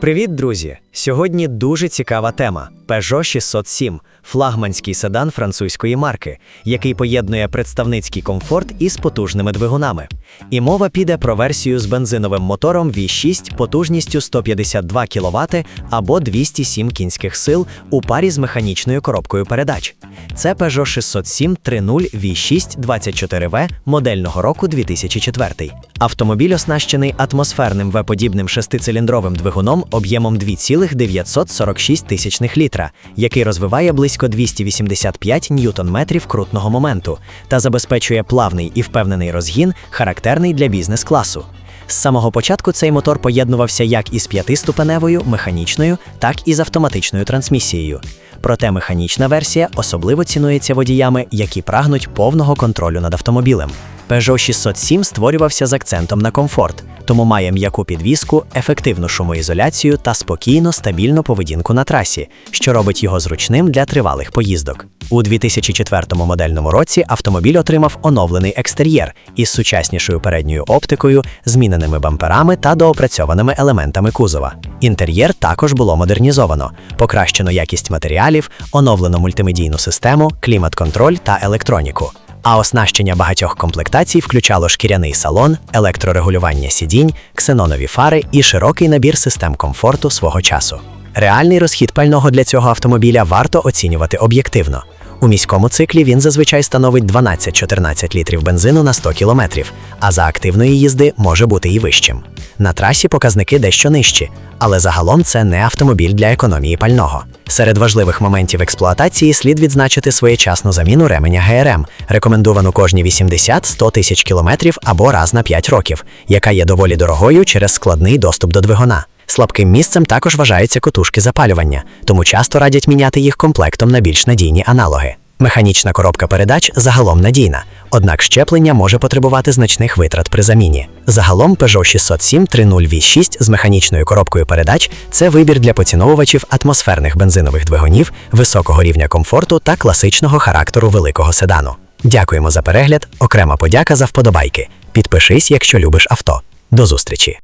Привіт, друзі! Сьогодні дуже цікава тема Peugeot 607 флагманський седан французької марки, який поєднує представницький комфорт із потужними двигунами. І мова піде про версію з бензиновим мотором V6 потужністю 152 кВт або 207 кінських сил у парі з механічною коробкою передач. Це Peugeot 607 30 V6 24V модельного року 2004. Автомобіль оснащений атмосферним V-подібним шестициліндровим двигуном об'ємом 2,946 тисячних літра, який розвиває близько 285 ньютон-метрів крутного моменту та забезпечує плавний і впевнений розгін, характерний для бізнес-класу. З самого початку цей мотор поєднувався як із п'ятиступеневою механічною, так і з автоматичною трансмісією. Проте механічна версія особливо цінується водіями, які прагнуть повного контролю над автомобілем. Peugeot 607 створювався з акцентом на комфорт, тому має м'яку підвіску, ефективну шумоізоляцію та спокійно, стабільну поведінку на трасі, що робить його зручним для тривалих поїздок. У 2004 модельному році автомобіль отримав оновлений екстер'єр із сучаснішою передньою оптикою, зміненими бамперами та доопрацьованими елементами кузова. Інтер'єр також було модернізовано, покращено якість матеріалів, оновлено мультимедійну систему, клімат-контроль та електроніку. А оснащення багатьох комплектацій включало шкіряний салон, електрорегулювання сидінь, ксенонові фари і широкий набір систем комфорту свого часу. Реальний розхід пального для цього автомобіля варто оцінювати об'єктивно. У міському циклі він зазвичай становить 12-14 літрів бензину на 100 кілометрів, а за активної їзди може бути і вищим. На трасі показники дещо нижчі, але загалом це не автомобіль для економії пального. Серед важливих моментів експлуатації слід відзначити своєчасну заміну ременя ГРМ, рекомендовану кожні 80-100 тисяч кілометрів або раз на 5 років, яка є доволі дорогою через складний доступ до двигуна. Слабким місцем також вважаються котушки запалювання, тому часто радять міняти їх комплектом на більш надійні аналоги. Механічна коробка передач загалом надійна, однак щеплення може потребувати значних витрат при заміні. Загалом Peugeot 607 30 V6 з механічною коробкою передач це вибір для поціновувачів атмосферних бензинових двигунів, високого рівня комфорту та класичного характеру великого седану. Дякуємо за перегляд, окрема подяка за вподобайки. Підпишись, якщо любиш авто. До зустрічі!